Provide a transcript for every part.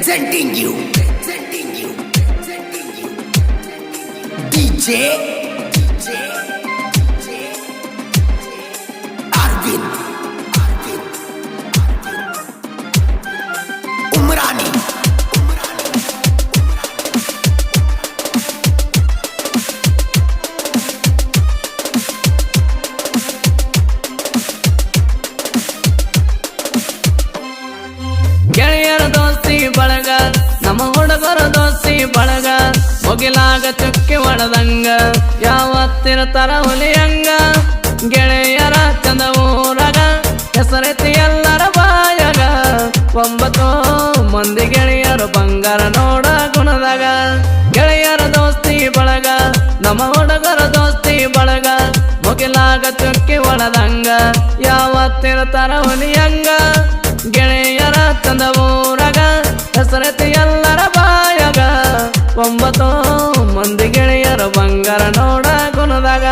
presenting you, presenting you, presenting you, DJ, DJ, DJ, Arvind, Arvind, Umrani, ಮುಗಿಲಾಗ ಚುಕ್ಕಿ ಯಾವತ್ತಿನ ತರ ಹುಲಿಯಂಗ ಗೆಳೆಯರ ಚಂದ ಊರಗ. ಹೆಸರೆತ್ತಿ ಎಲ್ಲರ ಬಾಯಗ. ಒಂಬತ್ತು ಮಂದಿ ಗೆಳೆಯರು ಬಂಗಾರ ನೋಡ ಗುಣದಾಗ. ಗೆಳೆಯರ ದೋಸ್ತಿ ಬಳಗ. ನಮ್ಮ ಹುಡುಗರ ದೋಸ್ತಿ ಬಳಗ. ಮುಗಿಲಾಗ ಚುಕ್ಕಿ ಒಳದಂಗ ಯಾವತ್ತಿರ್ತಾರ ಹುಲಿಯಂಗ ಗೆಳೆಯರ ಚಂದ ಊರಗ. ಹೆಸರೆತಿ ಎಲ್ಲರ ಬಾಯಗ. ಒಂಬತ್ತು ಮಂದಿ ಗೆಳೆಯರ ಬಂಗಾರ ನೋಡ ಗುಣದಾಗ.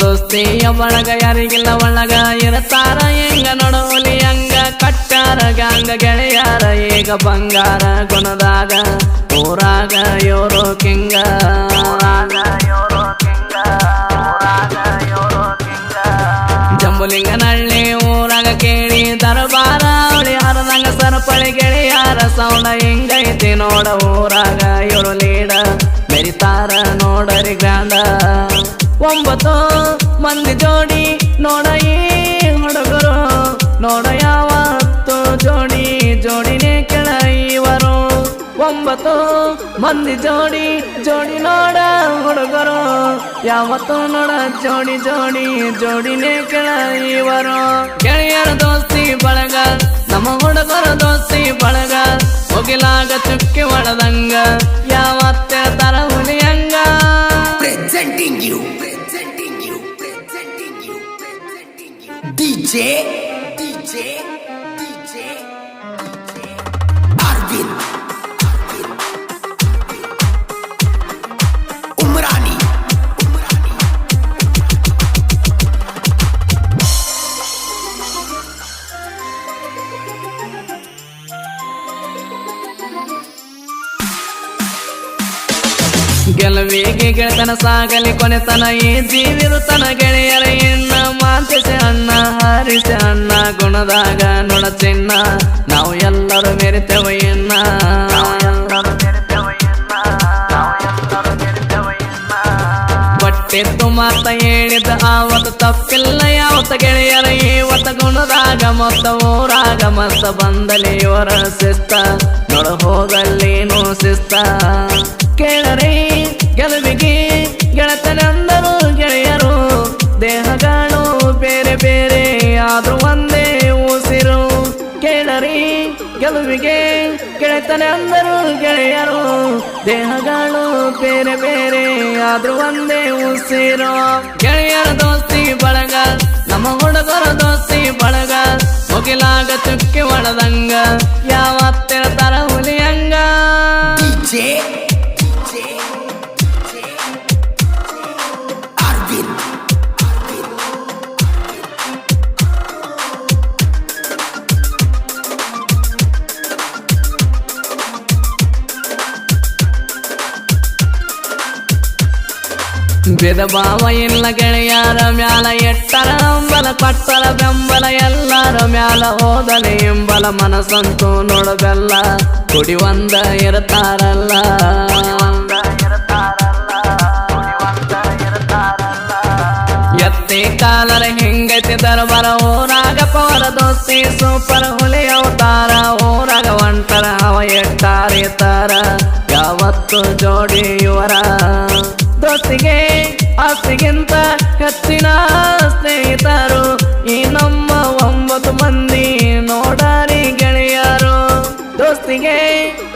ದೋಸ್ತಿಯ ಒಳಗ ಯಾರಿಗಿಲ್ಲ ಒಳಗ ಇರತಾರ ಹೆಂಗ ನೋಡೋಲಿ ಹಂಗ ಕಟ್ಟಾರ ಗಂಗ ಈಗ ಬಂಗಾರ ಗುಣದಾಗ, ಊರಾಗ ಯೋರೋ ಕಿಂಗ. ಜಂಬುಲಿಂಗನಹಳ್ಳಿ ಊರಾಗ ಕೇಳಿ ದರಬಾರ, ಅವಳಿ ಹರದಂಗ ಸರಪಳಿ ಗೆಳೆಯಾರ, ಸೌಂಡ ಹಿಂಗೈತಿ ನೋಡ ಊರಾಗ ಇವರು ಲೀಡ. ಮೆರಿತಾರ ನೋಡರಿ ಗ್ರಾಂಡ. ಒಂಬತ್ತು ಮಂದಿ ಜೋಡಿ ನೋಡ ಒಂಬತ್ತು ಮಂದಿ ಜೋಡಿ ಜೋಡಿ ನೋಡ ಹುಡುಗರು. ಯಾವತ್ತು ನೋಡ ಜೋಡಿ ಜೋಡಿ ಜೋಡಿನೇ ಕೆಳ ಇವರು ಗೆಳೆಯರ ದೋಸ್ತಿ ಬಳಗ ನಮ್ಮ ಹುಡುಗರ ದೋಸ್ತಿ ಬಳಗ. ಹೋಗಿಲಾಗ ಚುಕ್ಕಿ ಒಳದಂಗ ಯಾವತ್ತ ತರ ಹುಲಿಯಂಗ presenting you, presenting you, presenting you, presenting you. DJ DJ, ಗೆಲುವಿಗೆ ಗೆಳೆತನ ಸಾಗಲಿ, ಕೊನೆತನ ಈ ಜೀವಿರುತನ ಗೆಳೆಯರ. ಎಣ್ಣ ಮಾತಿಸೆ ಅಣ್ಣ ಹಾರಿಸೆ ಅಣ್ಣ ಗುಣದಾಗ ನೊಣ ಚಿನ್ನ ನಾವು ಎಲ್ಲರೂ ಮೆರಿತೆವ ಬಟ್ಟೆ ಮಾತ ಹೇಳಿದ ಆವತ್ತು ತಪ್ಪಿಲ್ಲ ಯಾವತ್ತ ಗೆಳೆಯರ. ಇವತ್ತ ಗುಣದಾಗ ಮೊತ್ತ ಊರಾಗ ಮತ್ತ ಬಂದಲಿ ಇವರ ಶಿಸ್ತ ನೋಡ ಹೋಗಲ್ಲೇನು ಶಿಸ್ತ ಅಂದರು ಗೆಳೆಯರು. ದೇಹಗಳು ಬೇರೆ ಬೇರೆ, ಆದ್ರೂ ಒಂದೇ ಉಸಿರೋ. ಗೆಳೆಯರ ದೋಸ್ತಿ ಬಳಗ, ನಮ್ಮ ಹುಡುಗರ ದೋಸ್ತಿ ಬಳಗ. ಮುಗಿಲಾಗ ಚುಕ್ಕಿ ಒಳದಂಗ ಯಾವತ್ತಿರ್ತಾರ ಭೇದ ಭಾವ ಇಲ್ಲ ಗೆಳೆಯರ ಮ್ಯಾಲ ಎಟ್ಟರ ಅಂಬಲ ಪಟ್ಟರ ಬೆಂಬಲ, ಎಲ್ಲರ ಮ್ಯಾಲ ಹೋದಲೆ ಎಂಬಲ ಮನಸ್ಸಂತೂ ನೋಡಬೆಲ್ಲ. ಕುಡಿ ಒಂದ ಇರತಾರಲ್ಲ. ಎತ್ತಿ ಕಾಲರ ಹೆಂಗತಿ ದರ್ಬರ ಓರಾಗ ಪವರ ದೋಸ್ತಿ, ಸೂಪರ್ ಹುಲಿ ಅವತಾರ ಓರಾಗ ಒಂಟರ ಅವ ಎಟ್ಟಾರಿತಾರ. ಯಾವತ್ತು ಜೋಡಿ ಇವರ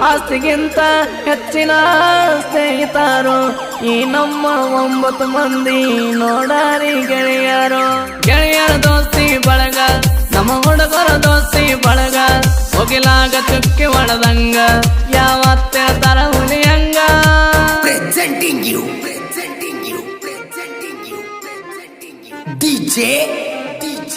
ಆಸ್ತಿಗಿಂತ ಹೆಚ್ಚಿನ ಸ್ನೇಹಿತರು ಈ ನಮ್ಮ ಒಂಬತ್ತು ಮಂದಿ ನೋಡಾರಿ ಗೆಳೆಯರು. ಗೆಳೆಯರ ದೋಸ್ತಿ ಬಳಗ ನಮ್ಮ ಹುಡುಗ ಮುಗಿಲಾಗ ಚುಕ್ಕಿ ಒಡದಂಗ ಯಾವತ್ತೆ ತರ ಹುಲಿಯಂಗ. DJ, DJ,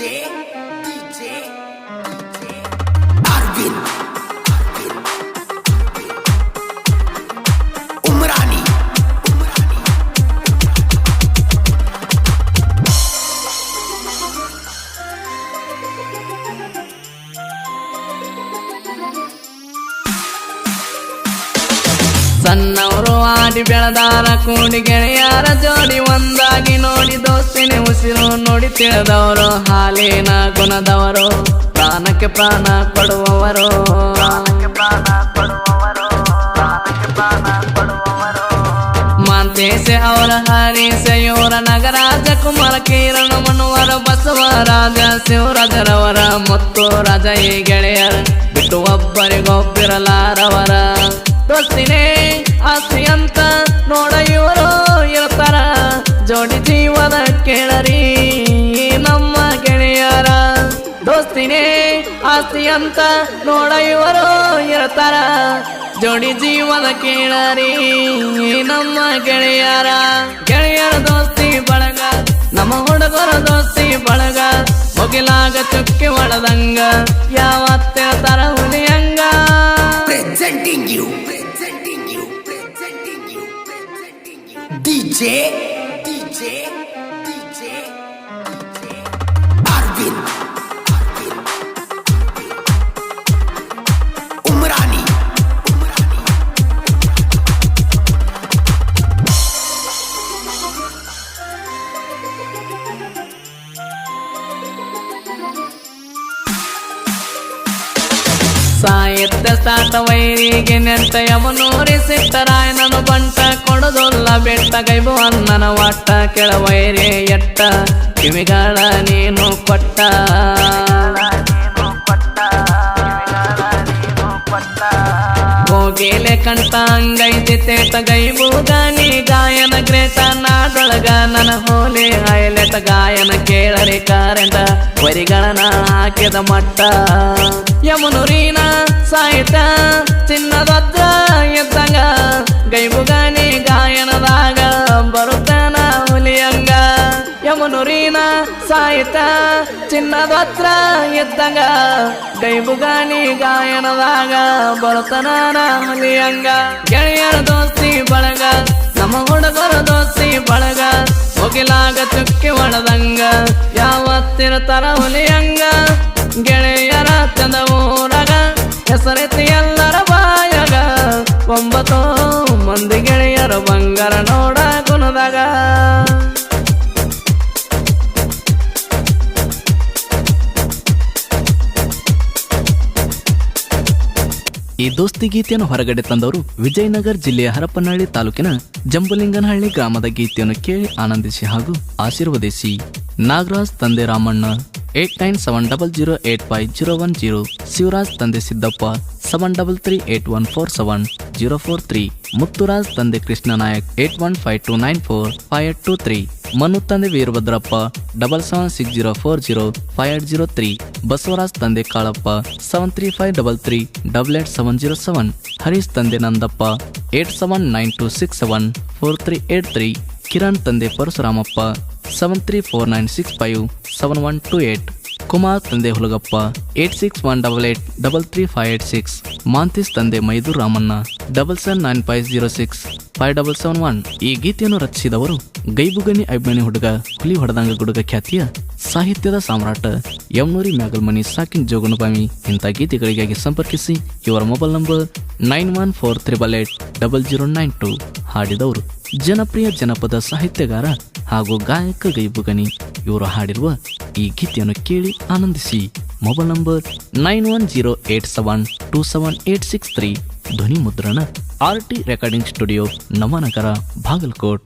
ಆಡಿ ಬೆಳೆದಾರ ಕೂಡಿ ಗೆಳೆಯರ ಜೋಡಿ ಒಂದಾಗಿ ನೋಡಿ ದೋಸ್ತಿನಿ ಉಸಿರು ನೋಡಿ ತಿಳಿದವರು, ಹಾಲಿನ ಗುಣದವರು, ಪ್ರಾಣಕ್ಕೆ ಪ್ರಾಣ ಕೊಡುವವರು. ಮಾಂತೇಶ ಅವರ ಹರಿ ಇವರ ನಗರಾಜ ಕುಮಾರ ಕಿರಣ ಮನುವರ ಬಸವರಾಜ ಶಿವರಾಜರವರ ಮತ್ತು ರಾಜ ಈ ಗೆಳೆಯರ ಬಿಟ್ಟು ಒಬ್ಬರಿಗೊಬ್ಬಿರಲಾರವರ. ಆಸ್ತಿ ಅಂತ ನೋಡ ಇವರು ಇರ್ತಾರ. ಜೋಡಿ ಜೀವನ ಕೇಳರಿ ನಮ್ಮ ಗೆಳೆಯರ. ಗೆಳೆಯರ ದೋಸ್ತಿ ಬಳಗ ನಮ್ಮ ಹುಡುಗರ ದೋಸ್ತಿ ಬಳಗ. ಮುಗಿಲಾಗ ಚುಕ್ಕಿ ಒಳದಂಗ ಯಾವತ್ತೆ ತರ ಹುಲಿಯಂಗ ಡಿಜೆ ಡಿಜೆ DJ. Arvind, ಸಾಹಿತ್ಯ ಸಾತ ವೈರಿಗೆ ನೆಂಟ ಯಮನೂರಿ ಸಿಟ್ಟರಾಯನನು ಬಂಟ ಕೊಡದೊಲ್ಲ ಬೆಟ್ಟ ಕೈಬು ಅನ್ನನ ಒಟ್ಟ ಕೆಳವೈರಿ ಎಟ್ಟ. ಕಿವಿಗಳ ನೀನು ಕೊಟ್ಟ. ಹೋಗಿಲೆ ಕಂಠ ಅಂಗೈತಿ ತೇತ ಗೈಬೂದ ನೀ ಗಾಯನ ಗ್ರೇತ ನಾದೊಳಗ ನನ್ನ ಹೋಲಿ ಹೈಲೆಟ ಗಾಯನ ಕೇಳರಿ ಕಾರೆಂಟ ವರಿಗಳನ ಹಾಕಿದ ಮಟ್ಟ. ಯಮುನುರಿನ ಸಾಹಿತ್ಯ ಚಿನ್ನದದ್ರ ಎತ್ತಂಗ ಗೈಬುಗಾನಿ ಗಾಯನದಾಗ ಬರುತ್ತಾನ ಹುಲಿಯಂಗ ಯಮುನುರಿನ ಸಾಯಿತ ಚಿನ್ನದತ್ರ ಎತ್ತಂಗ ಗೈಬುಗಾನಿ ಗಾಯನದಾಗ ಬರುತ್ತಾನ ಹುಲಿಯಂಗ ಗೆಳೆಯರ ದೋಸ್ತಿ ಬಳಗ, ನಮ್ಮ ಹುಡುಗರ ದೋಸ್ತಿ ಬಳಗ. ಹೋಗಿಲಾಗ ಚುಕ್ಕಿ ಒಣದಂಗ, ಯಾವತ್ತಿನ ತರ ಹುಲಿಯಂಗ ಗೆಳೆಯರ ಚಂದ ಊರಗ ಹೆಸರೆತ್ತಿ ಎಲ್ಲರ ಬಾಯಗ, ಒಂಬತ್ತು ಮಂದಿ ಗೆಳೆಯರ ಬಂಗಾರ ನೋಡ ಗುಣದಾಗ ಈ ದೋಸ್ತಿ ಗೀತೆಯನ್ನು ಹೊರಗಡೆ ತಂದವರು ವಿಜಯನಗರ ಜಿಲ್ಲೆಯ ಹರಪನಹಳ್ಳಿ ತಾಲೂಕಿನ ಜಂಬಲಿಂಗನಹಳ್ಳಿ ಗ್ರಾಮದ ಗೀತೆಯನ್ನು ಕೇಳಿ ಆನಂದಿಸಿ ಹಾಗೂ ಆಶೀರ್ವದಿಸಿ. ನಾಗರಾಜ್ ತಂದೆ Ramanna. Eight nine seven double zero eight five zero one zero Shivaraj ತಂದೆ Siddappa seven double three eight one four seven zero four three Muthuraj ತಂದೆ Krishna Nayak eight one five two nine four five eight two three Manu ತಂದೆ Veerabhadrappa double seven six zero four zero five eight zero three Basavaraj ತಂದೆ Kalappa seven three five double three double eight seven zero seven Harish ತಂದೆ Nandappa eight seven nine two six seven four three eight three Kiran ತಂದೆ Parashuramappa seven three four nine six five seven one two eight Kumar ತಂದೆ Hulagappa eight six one double eight double three five eight six Mantesh ತಂದೆ Maidur Ramanna double seven nine five zero six five double seven one ಈ ಗೀತೆಯನ್ನು ರಚಿಸಿದವರು ಗೈಬುಗನಿ ಅಭಿಮಾನಿ ಹುಡುಗ, ಹುಲಿ ಹೊಡೆದಂಗ ಗುಡುಗ ಖ್ಯಾತಿಯ ಸಾಹಿತ್ಯದ ಸಾಮ್ರಾಟ ಯಮ್ನೂರಿ ಮ್ಯಾಗಲ್ಮನಿ ಸಾಕಿನ್ ಜೋಗನಬಾಮಿ ಇಂಥ ಗೀತೆಗಳಿಗಾಗಿ ಸಂಪರ್ಕಿಸಿ ಇವರ mobile number nine one four triple eight double zero nine two ಹಾಡಿದವರು. ಜನಪ್ರಿಯ ಜನಪದ ಸಾಹಿತ್ಯಗಾರ ಹಾಗೂ ಗಾಯಕ ಗೈಬುಗನಿ ಇವರು ಹಾಡಿರುವ ಈ ಗೀತೆಯನ್ನು ಕೇಳಿ ಆನಂದಿಸಿ. Mobile number nine one zero eight seven two seven eight six three ಧ್ವನಿ ಮುದ್ರಣ R T recording studio, Navanagar, Bagalkot.